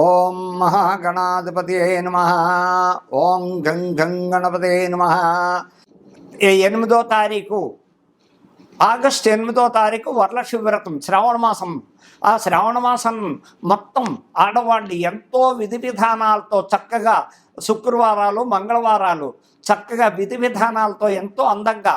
ఓం మహాగణాధిపతియే నమ. ఓం గం గం గణపతే నమ. ఎనిమిదో తారీఖు ఆగస్టు ఎనిమిదో తారీఖు వరలక్ష్మి వ్రతం శ్రావణ మాసం. ఆ శ్రావణ మాసం మొత్తం ఆడవాళ్ళు ఎంతో విధి విధానాలతో చక్కగా శుక్రవారాలు మంగళవారాలు చక్కగా విధి విధానాలతో ఎంతో అందంగా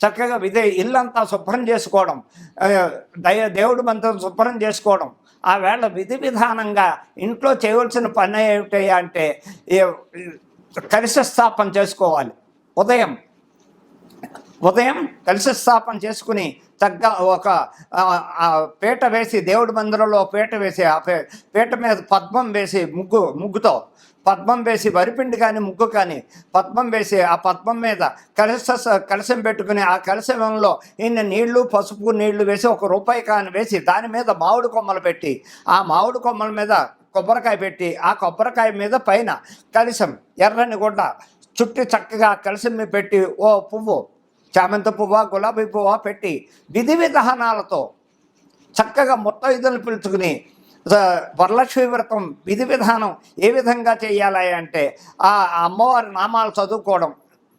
చక్కగా విధే ఇల్లంతా శుభ్రం చేసుకోవడం దయ దేవుడి మంత్రం శుభ్రం చేసుకోవడం ఆ వేళ విధి విధానంగా ఇంట్లో చేయవలసిన పని ఏమిటి అంటే ఏ- స్థాపన చేసుకోవాలి. ఉదయం ఉదయం కలిసి స్థాపన చేసుకుని తగ్గ ఒక పీట వేసి దేవుడి మందిరంలో పీట వేసి ఆ పే- పీట మీద పద్మం వేసి ముగ్గు ముగ్గుతో పద్మం వేసి వరిపిండి కానీ ముగ్గు కానీ పద్మం వేసి ఆ పద్మం మీద కలశ కలసం పెట్టుకుని ఆ కలశంలో ఇన్ని నీళ్ళు పసుపు నీళ్ళు వేసి ఒక రూపాయి కాని వేసి దాని మీద మామిడి కొమ్మలు పెట్టి ఆ మామిడి కొమ్మల మీద కొబ్బరికాయ పెట్టి ఆ కొబ్బరికాయ మీద పైన కలశం ఎర్రని గుడ్డ చుట్టి చక్కగా కలశం పెట్టి ఓ పువ్వు చామంతి పువ్వ గులాబీ పువ్వ పెట్టి విధి విధానాలతో చక్కగా ముత్తైదులు పిలుచుకుని వరలక్ష్మి వ్రతం విధి విధానం ఏ విధంగా చేయాలి అంటే ఆ అమ్మవారి నామాలు చదువుకోవడం.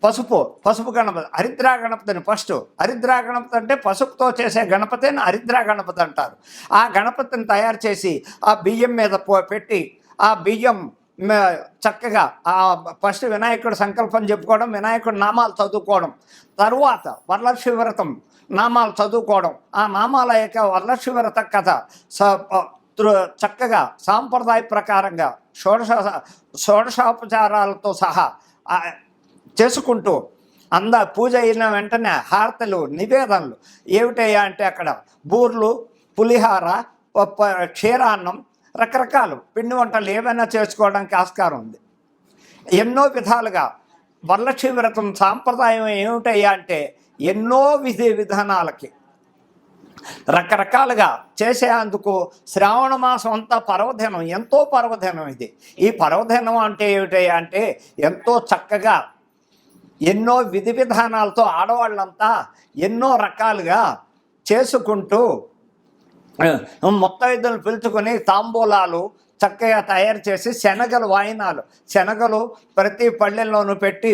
పసుపు పసుపు గణపతి హరిద్రా గణపతిని ఫస్ట్. హరిద్రా గణపతి అంటే పసుపుతో చేసే గణపతిని హరిద్రా గణపతి అంటారు. ఆ గణపతిని తయారు చేసి ఆ బియ్యం మీద పెట్టి ఆ బియ్యం చక్కగా ఆ ఫస్ట్ వినాయకుడు సంకల్పం చెప్పుకోవడం వినాయకుడు నామాలు చదువుకోవడం తరువాత వరలక్ష్మి వ్రతం నామాలు చదువుకోవడం. ఆ నామాల యొక్క వరలక్ష్మి వ్రత కథ స చక్కగా సాంప్రదాయ ప్రకారంగా షోడశ షోడశోపచారాలతో సహా చేసుకుంటూ అంద పూజ అయిన వెంటనే హారతలు నివేదనలు ఏమిటయ్యా అంటే అక్కడ బూర్లు పులిహార క్షీరాన్నం రకరకాలు పిండి వంటలు ఏమైనా చేసుకోవడానికి ఆస్కారం ఉంది. ఎన్నో విధాలుగా వరలక్ష్మి వ్రతం సాంప్రదాయం ఏమిటయ్యా అంటే ఎన్నో విధి విధానాలకి రకరకాలుగా చేసేందుకు శ్రావణ మాసం అంతా పర్వదినం ఎంతో పర్వదినం ఇది. ఈ పర్వదినం అంటే ఏమిటయ్యా అంటే ఎంతో చక్కగా ఎన్నో విధి విధానాలతో ఆడవాళ్ళంతా ఎన్నో రకాలుగా చేసుకుంటూ ముత్తైదులు పిలుచుకొని తాంబూలాలు చక్కగా తయారు చేసి శనగలు వాయినాలు. శనగలు ప్రతి పల్లెల్లోనూ పెట్టి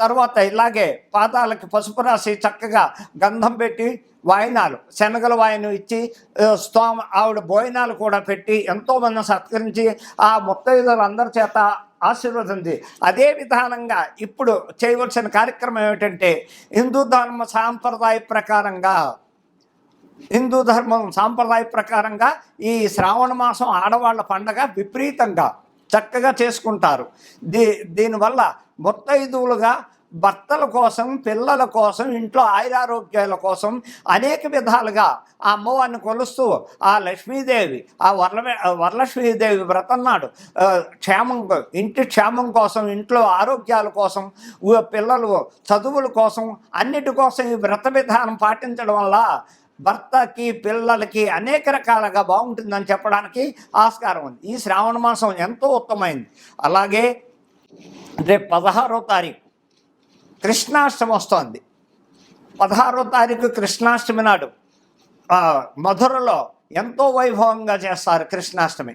తర్వాత ఇలాగే పాదాలకి పసుపు రాసి చక్కగా గంధం పెట్టి వాయినాలు శనగల వాయినం ఇచ్చి స్తోమ ఆవిడ భోజనాలు కూడా పెట్టి ఎంతోమంది సత్కరించి ఆ ముత్తైదులందరి చేత ఆశీర్వదింది. అదే విధానంగా ఇప్పుడు చేయవలసిన కార్యక్రమం ఏమిటంటే హిందూ ధర్మ సాంప్రదాయ ప్రకారంగా హిందూ ధర్మం సాంప్రదాయ ప్రకారంగా ఈ శ్రావణ మాసం ఆడవాళ్ళ పండగ విపరీతంగా. చక్కగా చేసుకుంటారు. దీ దీనివల్ల ముత్తైదువులుగా భర్తల కోసం పిల్లల కోసం ఇంట్లో ఆయురారోగ్యాల కోసం అనేక విధాలుగా ఆ అమ్మవారిని కొలుస్తూ ఆ లక్ష్మీదేవి ఆ వరల వరలక్ష్మీదేవి వ్రతం నాడు క్షేమం ఇంటి క్షేమం కోసం ఇంట్లో ఆరోగ్యాల కోసం పిల్లలు చదువుల కోసం అన్నిటి కోసం ఈ వ్రత విధానం పాటించడం వల్ల భర్తకి పిల్లలకి అనేక రకాలుగా బాగుంటుందని చెప్పడానికి ఆస్కారం ఉంది. ఈ శ్రావణ మాసం ఎంతో ఉత్తమైంది అలాగే రేపు పదహారో తారీఖు కృష్ణాష్టమి వస్తోంది. పదహారో తారీఖు కృష్ణాష్టమి నాడు మధురలో ఎంతో వైభవంగా చేస్తారు కృష్ణాష్టమి.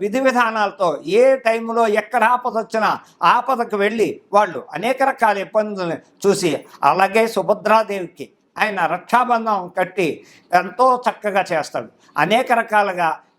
విధి విధానాలతో ఏ టైంలో ఎక్కడ ఆపద వచ్చినా ఆపదకు వెళ్ళి వాళ్ళు అనేక రకాల ఇబ్బందులను చూసి అలాగే సుభద్రాదేవికి ఆయన రక్షాబంధం కట్టి ఎంతో చక్కగా చేస్తాడు. అనేక రకాలుగా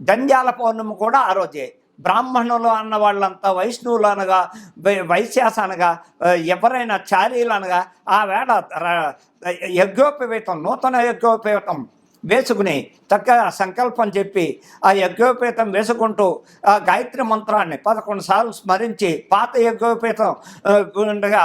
జంజాల పౌర్ణమి కూడా ఆ రోజే. బ్రాహ్మణులు అన్న వాళ్ళంతా వైష్ణవులు అనగా వైశ్యాస అనగా ఎవరైనా చారీలు అనగా ఆ వేళ యజ్ఞోపవేతం నూతన యజ్ఞోపవేతం వేసుకుని చక్కగా సంకల్పం చెప్పి ఆ యజ్ఞోపేతం వేసుకుంటూ ఆ గాయత్రి మంత్రాన్ని పదకొండు సార్లు స్మరించి పాత యజ్ఞోపేతం ఉండగా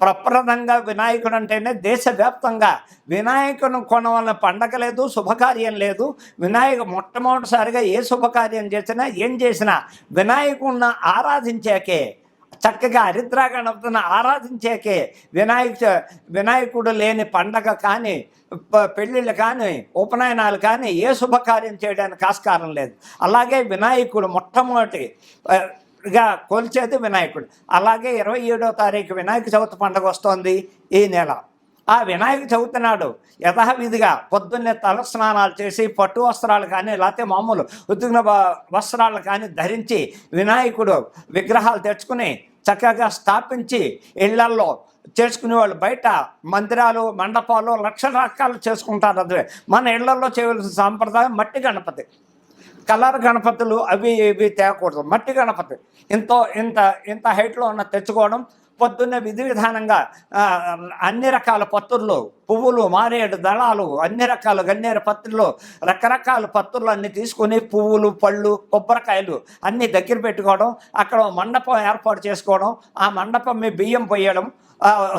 ప్రప్రదంగా వినాయకుడు అంటేనే దేశవ్యాప్తంగా వినాయకుని కొనవలన పండగ లేదు శుభకార్యం లేదు. వినాయక మొట్టమొదటిసారిగా ఏ శుభకార్యం చేసినా ఏం చేసినా వినాయకుడిని ఆరాధించాకే చక్కగా హరిద్రా గణపతిని ఆరాధించాకే వినాయక వినాయకుడు లేని పండగ కానీ పెళ్ళిళ్ళు కానీ ఉపనయనాలు కానీ ఏ శుభకార్యం చేయడానికి ఆస్కారం లేదు. అలాగే వినాయకుడు మొట్టమొదటి గా కొలిచేది వినాయకుడు. అలాగే ఇరవై ఏడో తారీఖు వినాయక చవితి పండుగ వస్తోంది ఈ నెల. ఆ వినాయక చవితి నాడు యథావిధిగా పొద్దున్నే తల స్నానాలు చేసి పట్టు వస్త్రాలు కానీ లేకపోతే మామూలు ఉద్దిగ్న వస్త్రాలు కానీ ధరించి వినాయకుడు విగ్రహాలు తెచ్చుకుని చక్కగా స్థాపించి ఇళ్ళల్లో చేసుకునే వాళ్ళు బయట మందిరాలు మండపాలు లక్ష రకాలు చేసుకుంటారు. అదే మన ఇళ్ళలో చేయవలసిన సాంప్రదాయం మట్టి గణపతి. కలర్ గణపతులు అవి ఇవి తేకూడదు మట్టి గణపతి. ఇంతో ఇంత ఇంత హైట్లో ఉన్న తెచ్చుకోవడం పొద్దున్నే విధి విధానంగా అన్ని రకాల పత్తుర్లు పువ్వులు మారేడు దళాలు అన్ని రకాల గన్నేరు పత్రులు రకరకాల పత్రులు అన్నీ తీసుకొని పువ్వులు పళ్ళు కొబ్బరికాయలు అన్నీ దగ్గర పెట్టుకోవడం అక్కడ మండపం ఏర్పాటు చేసుకోవడం ఆ మండపం మీ బియ్యం పోయడం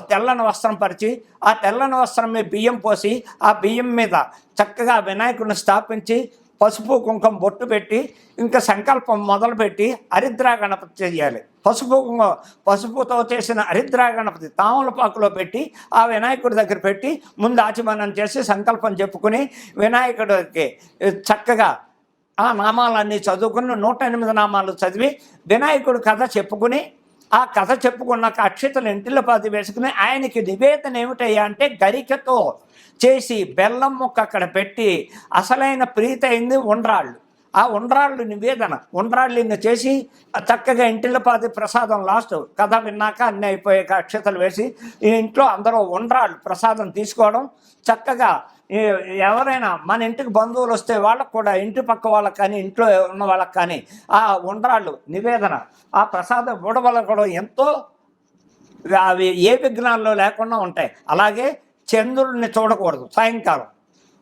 తెల్లని వస్త్రం పరిచి ఆ తెల్లని వస్త్రం మీద బియ్యం పోసి ఆ బియ్యం మీద చక్కగా వినాయకుడిని స్థాపించి పసుపు కుంకుమ బొట్టు పెట్టి ఇంకా సంకల్పం మొదలుపెట్టి హరిద్రా గణపతి చేయాలి. పసుపు కుంకుమ పసుపుతో చేసిన హరిద్రా గణపతి తామలపాకులో పెట్టి ఆ వినాయకుడి దగ్గర పెట్టి ముందు ఆచమనం చేసి సంకల్పం చెప్పుకుని వినాయకుడికి చక్కగా ఆ నామాలన్నీ చదువుకుని నూట ఎనిమిది నామాలు చదివి వినాయకుడి కథ చెప్పుకుని ఆ కథ చెప్పుకున్నాక అక్షతలు ఇంటిలో పది వేసుకుని ఆయనకి నివేదన ఏమిటయ్యా అంటే గరికతో చేసి బెల్లం ముక్క అక్కడ పెట్టి అసలైన ప్రీతి అయింది ఉండ్రాళ్ళు. ఆ ఉండ్రాళ్ళు నివేదన ఉండ్రాళ్ళు చేసి చక్కగా ఇంటిలపాది ప్రసాదం లాస్ట్ కథ విన్నాక అన్నీ అయిపోయాక అక్షతలు వేసి ఇంట్లో అందరూ ఉండ్రాళ్ళు ప్రసాదం తీసుకోవడం చక్కగా ఎవరైనా మన ఇంటికి బంధువులు వస్తే వాళ్ళకు కూడా ఇంటి పక్క వాళ్ళకి కానీ ఇంట్లో ఉన్న వాళ్ళకి కానీ ఆ ఉండ్రాళ్ళు నివేదన ఆ ప్రసాదం ఇవ్వడం కూడా ఎంతో అవి ఏ విఘ్నాల్లో లేకుండా ఉంటాయి. అలాగే చంద్రుడిని చూడకూడదు సాయంకాలం.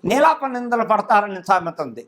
నీలాప నిందలు పడతారని సామెత ఉంది.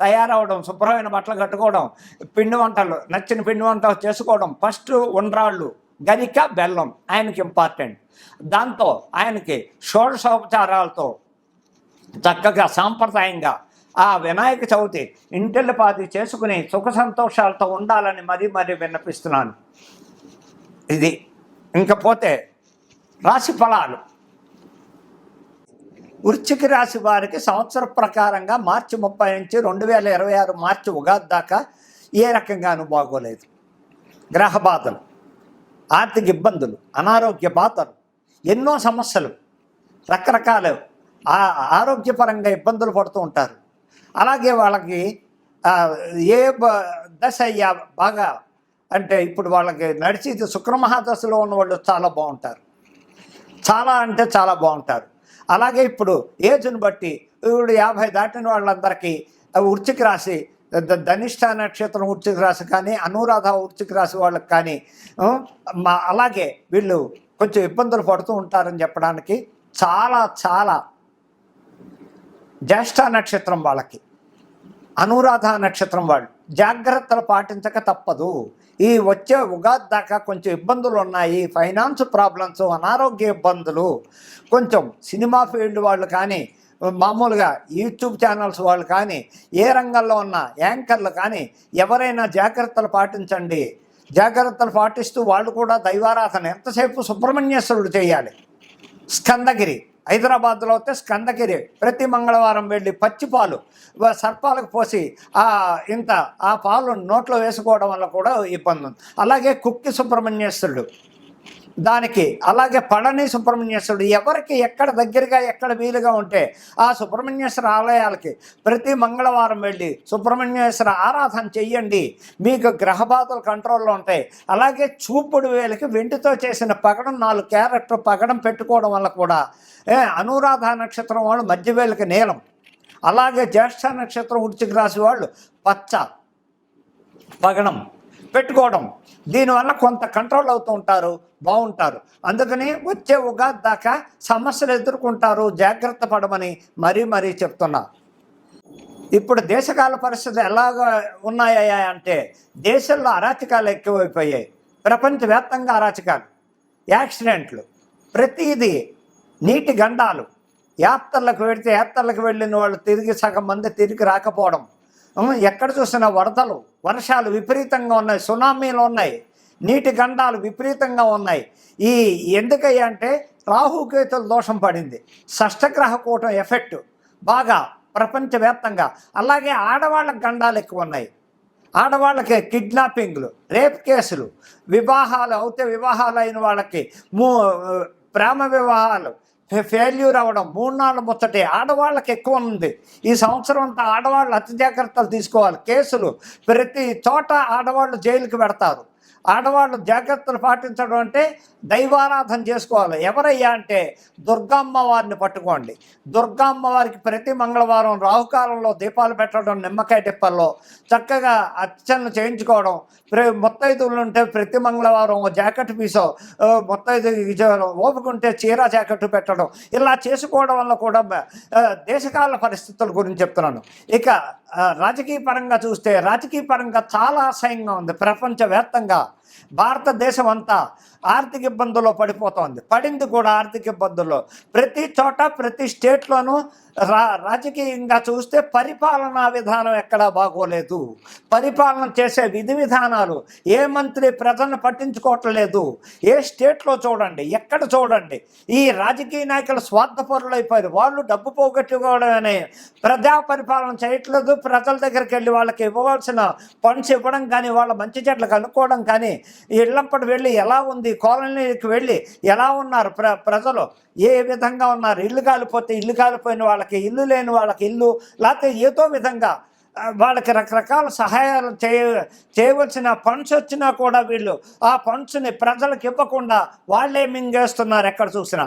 తయారవడం శుభ్రమైన బట్టలు కట్టుకోవడం పిండి వంటలు నచ్చిన పిండి వంటలు చేసుకోవడం. ఫస్ట్ ఉండ్రాళ్ళు గరిక బెల్లం ఆయనకి ఇంపార్టెంట్ దాంతో ఆయనకి షోడశోపచారాలతో చక్కగా సాంప్రదాయంగా ఆ వినాయక చవితి ఇంటిల్లిపాతి చేసుకుని సుఖ సంతోషాలతో ఉండాలని మరీ మరీ విన్నపిస్తున్నాను. ఇది ఇంకపోతే రాశి ఫలాలు. వృశ్చిక రాశి వారికి సంవత్సర ప్రకారంగా మార్చి ముప్పై నుంచి రెండు వేల ఇరవై ఆరు మార్చి ఉగాది దాకా ఏ రకంగానూ బాగోలేదు. గ్రహ బాధలు ఆర్థిక ఇబ్బందులు అనారోగ్య బాధలు ఎన్నో సమస్యలు రకరకాల ఆరోగ్యపరంగా ఇబ్బందులు పడుతూ ఉంటారు. అలాగే వాళ్ళకి ఏ దశ అయ్యా బాగా అంటే ఇప్పుడు వాళ్ళకి నడిచేది శుక్రమహాదశలో ఉన్న వాళ్ళు చాలా బాగుంటారు. చాలా అంటే చాలా బాగుంటారు. అలాగే ఇప్పుడు ఏజ్ని బట్టి ఇప్పుడు యాభై దాటిన వాళ్ళందరికీ వృచ్చిక రాశి ధనిష్ట నక్షత్రం వృచ్చిక రాశి కానీ అనురాధ వృచ్చిక రాశి వాళ్ళకి కానీ మా అలాగే వీళ్ళు కొంచెం ఇబ్బందులు పడుతూ ఉంటారని చెప్పడానికి చాలా చాలా జ్యేష్ఠ నక్షత్రం వాళ్ళకి. అనురాధ నక్షత్రం వాళ్ళు. జాగ్రత్తలు పాటించక తప్పదు. ఈ వచ్చే ఉగాది దాకా కొంచెం ఇబ్బందులు ఉన్నాయి. ఫైనాన్స్ ప్రాబ్లమ్స్ అనారోగ్య ఇబ్బందులు. కొంచెం సినిమా ఫీల్డ్ వాళ్ళు కానీ మామూలుగా యూట్యూబ్ ఛానల్స్ వాళ్ళు కానీ ఏ రంగంలో ఉన్న యాంకర్లు కానీ ఎవరైనా జాగ్రత్తలు పాటించండి. జాగ్రత్తలు పాటిస్తూ వాళ్ళు కూడా దైవారాధన. ఎంతసేపు సుబ్రహ్మణ్యేశ్వరుడు చేయాలి? స్కందగిరి. హైదరాబాద్లో అయితే స్కందగిరి ప్రతి మంగళవారం వెళ్ళి పచ్చి పాలు సర్పాలకు పోసి ఆ ఇంత ఆ పాలు నోట్లో వేసుకోవడం వల్ల కూడా ఇబ్బంది ఉంది. అలాగే కుక్కి సుబ్రహ్మణ్యేశ్వరుడు దానికి అలాగే పళని సుబ్రహ్మణ్యేశ్వరుడు ఎవరికి ఎక్కడ దగ్గరగా ఎక్కడ వీలుగా ఉంటే ఆ సుబ్రహ్మణ్యేశ్వర ఆలయాలకి ప్రతి మంగళవారం వెళ్ళి సుబ్రహ్మణ్యేశ్వర ఆరాధన చెయ్యండి. మీకు గ్రహబాధలు కంట్రోల్లో ఉంటాయి. అలాగే చూపుడు వేలకి వెండితో చేసిన పగడం నాలుగు క్యారెట్ పగడం పెట్టుకోవడం వల్ల కూడా అనురాధ నక్షత్రం వాళ్ళు మధ్య వేలకి నీలం. అలాగే జ్యేష్ఠ నక్షత్రం వృచ్చిక రాశి వాళ్ళు పచ్చ పగడం. పెట్టుకోవడం. దీనివల్ల కొంత కంట్రోల్ అవుతూ ఉంటారు బాగుంటారు అందుకని వచ్చే ఉగాది దాకా సమస్యలు ఎదుర్కొంటారు జాగ్రత్త పడమని మరీ మరీ చెప్తున్నా. ఇప్పుడు దేశకాల పరిస్థితులు ఎలాగ ఉన్నాయా అంటే దేశంలో అరాచకాలు ఎక్కువైపోయాయి. ప్రపంచవ్యాప్తంగా అరాచకాలు యాక్సిడెంట్లు ప్రతిదీ నీటి గండాలు. యాత్రలకు వెళితే యాత్రలకు వెళ్ళిన వాళ్ళు తిరిగి సగం మంది తిరిగి రాకపోవడం. ఎక్కడ చూసినా వరదలు వర్షాలు విపరీతంగా ఉన్నాయి సునామీలు ఉన్నాయి నీటి గండాలు విపరీతంగా ఉన్నాయి. ఈ ఎందుకయ్యా అంటే రాహుకేతుల దోషం పడింది. షష్టగ్రహ కూటం ఎఫెక్ట్ బాగా ప్రపంచవ్యాప్తంగా. అలాగే ఆడవాళ్ళకి గండాలు ఎక్కువ ఉన్నాయి. ఆడవాళ్ళకి కిడ్నాపింగ్లు రేప్ కేసులు వివాహాలు అవుతే వివాహాలు అయిన వాళ్ళకి మూ ప్రేమ వివాహాలు ఫెయిల్యూర్ అవ్వడం మూడు నాలుగు ముచ్చటే ఆడవాళ్ళకి ఎక్కువ ఉంది. ఈ సంవత్సరం అంతా ఆడవాళ్ళు అతి జాగ్రత్తలు తీసుకోవాలి. కేసులు ప్రతి చోట ఆడవాళ్ళు జైలుకి పెడతారు. ఆడవాళ్ళు జాగ్రత్తలు పాటించడం అంటే దైవారాధన చేసుకోవాలి. ఎవరయ్యా అంటే దుర్గమ్మ వారిని పట్టుకోండి. దుర్గమ్మ వారికి ప్రతి మంగళవారం రాహుకాలంలో దీపాలు పెట్టడం నిమ్మకాయ టిప్పల్లో చక్కగా అర్చనలు చేయించుకోవడం ప్రే ముత్తైదువులు ఉంటే ప్రతి మంగళవారం ఓ జాకెట్ పీసో ఆ, ముత్తైదు ఓపుకుంటే చీర జాకెట్ పెట్టడం ఇలా చేసుకోవడం వల్ల కూడా దేశకాల పరిస్థితుల గురించి చెప్తున్నాను. ఇక రాజకీయ పరంగా చూస్తే రాజకీయ పరంగా చాలా అసహ్యంగా ఉంది. ప్రపంచవ్యాప్తంగా భారతదేశం అంతా ఆర్థిక ఇబ్బందుల్లో పడిపోతోంది. పడింది కూడా ఆర్థిక ఇబ్బందుల్లో. ప్రతి చోట ప్రతి స్టేట్లోనూ రా రాజకీయంగా చూస్తే పరిపాలనా విధానం ఎక్కడా బాగోలేదు. పరిపాలన చేసే విధి విధానాలు ఏ మంత్రి ప్రజలను పట్టించుకోవట్లేదు ఏ స్టేట్లో చూడండి ఎక్కడ చూడండి ఈ రాజకీయ నాయకులు స్వార్థపరులు అయిపోయారు వాళ్ళు డబ్బు పోగొట్టుకోవడమే ప్రజా పరిపాలన చేయట్లేదు ప్రజల దగ్గరికి వెళ్ళి వాళ్ళకి ఇవ్వవలసిన ఫండ్స్ ఇవ్వడం కానీ వాళ్ళ మంచి చెట్లు కనుక్కోవడం కానీ ఇళ్ళంపటి వెళ్ళి ఎలా ఉంది కాలనీకి వెళ్ళి ఎలా ఉన్నారు ప్ర ప్రజలు? ఏ విధంగా ఉన్నారు? ఇల్లు కాలిపోతే ఇల్లు కాలిపోయిన వాళ్ళకి ఇల్లు లేని వాళ్ళకి ఇల్లు లేకపోతే ఏదో విధంగా వాళ్ళకి రకరకాల సహాయాలు చేయ చేయవలసిన ఫండ్స్ వచ్చినా కూడా వీళ్ళు ఆ ఫండ్స్ని ప్రజలకు ఇవ్వకుండా వాళ్ళే మింగేస్తున్నారు ఎక్కడ చూసినా.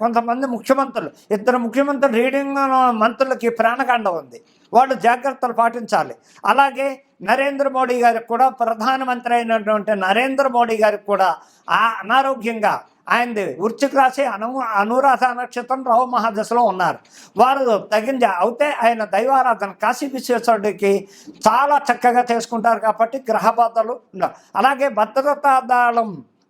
కొంతమంది ముఖ్యమంత్రులు. ఇద్దరు ముఖ్యమంత్రులు రీడింగ్ మంత్రులకి ప్రాణకాండ ఉంది. వాళ్ళు జాగ్రత్తలు పాటించాలి. అలాగే నరేంద్ర మోడీ గారికి కూడా ప్రధానమంత్రి అయినటువంటి నరేంద్ర మోడీ గారికి కూడా ఆ అనారోగ్యంగా ఆయనది వృశ్చిక రాశి అను అనురాధ నక్షత్రం రావు మహాదశలో ఉన్నారు. వారు తగిన అవుతే ఆయన దైవారాధన కాశీ విశ్వేశ్వరుడికి చాలా చక్కగా చేసుకుంటారు కాబట్టి గ్రహ బాధలు. అలాగే భద్రతా దళం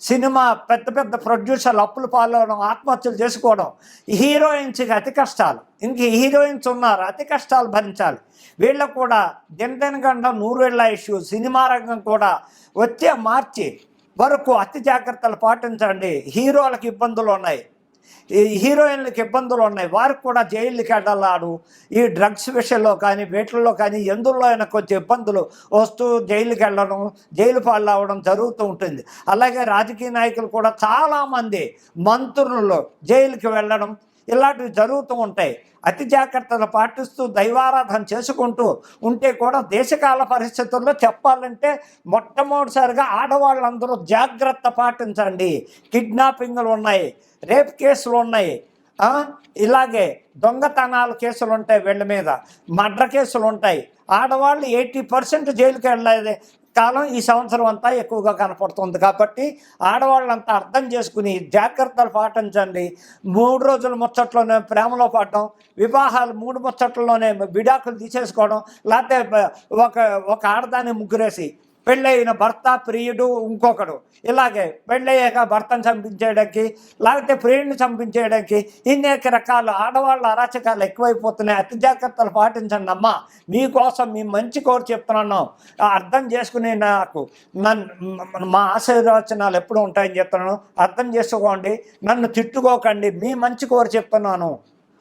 సినిమా పెద్ద పెద్ద ప్రొడ్యూసర్లు అప్పులు పాలవడం ఆత్మహత్యలు చేసుకోవడం హీరోయిన్స్కి అతి కష్టాలు. ఇంక హీరోయిన్స్ ఉన్నారు అతి కష్టాలు భరించాలి. వీళ్ళకు కూడా దినదినగంట నూరేళ్ళ ఇష్యూ సినిమా రంగం కూడా వచ్చే మార్చి వరకు అతి జాగ్రత్తలు పాటించండి. హీరోలకు ఇబ్బందులు ఉన్నాయి. ఈ హీరోయిన్లకు ఇబ్బందులు ఉన్నాయి. వారికి కూడా జైలుకి వెళ్ళాడు ఈ డ్రగ్స్ విషయంలో కానీ వీటిల్లో కానీ ఎందులో అయినా కొంచెం ఇబ్బందులు వస్తూ జైలుకి వెళ్ళడం జైలు పాలు అవ్వడం జరుగుతూ ఉంటుంది. అలాగే రాజకీయ నాయకులు కూడా చాలామంది మంత్రులు జైలుకి వెళ్ళడం ఇలాంటివి జరుగుతూ ఉంటాయి. అతి జాగ్రత్తలు పాటిస్తూ దైవారాధన చేసుకుంటూ ఉంటే కూడా దేశకాల పరిస్థితుల్లో చెప్పాలంటే మొట్టమొదటిసారిగా ఆడవాళ్ళందరూ జాగ్రత్త పాటించండి. కిడ్నాపింగ్లు ఉన్నాయి రేప్ కేసులు ఉన్నాయి. ఇలాగే దొంగతనాల కేసులు ఉంటాయి వీళ్ళ మీద. మర్డర్ కేసులు ఉంటాయి. ఆడవాళ్ళు ఎయిటీ పర్సెంట్ జైలుకి వెళ్ళేది కాలం ఈ సంవత్సరం అంతా ఎక్కువగా కనపడుతుంది కాబట్టి ఆడవాళ్ళంతా అర్థం చేసుకుని జాగ్రత్తలు పాటించండి. మూడు రోజుల ముచ్చట్లోనే ప్రేమలో పడడం వివాహాలు మూడు ముచ్చట్లలోనే విడాకులు తీసేసుకోవడం లేకపోతే ఒక ఒక ఆడదాన్ని ముగ్గురేసి పెళ్ళయిన భర్త ప్రియుడు ఇంకొకడు. ఇలాగే పెళ్ళయ్యాక భర్తను చంపించేయడానికి లేకపోతే ప్రియుడిని చంపించేయడానికి ఇన్నేక రకాల ఆడవాళ్ళ అరాచకాలు ఎక్కువైపోతున్నాయి. అతి జాగ్రత్తలు పాటించండి అమ్మా. మీకోసం మీ మంచి కోరు చెప్తున్నాను. అర్థం చేసుకునే నాకు నన్ను మా ఆశీర్వచనాలు ఎప్పుడు ఉంటాయని చెప్తున్నాను. అర్థం చేసుకోండి. నన్ను తిట్టుకోకండి. మీ మంచి కోరు చెప్తున్నాను.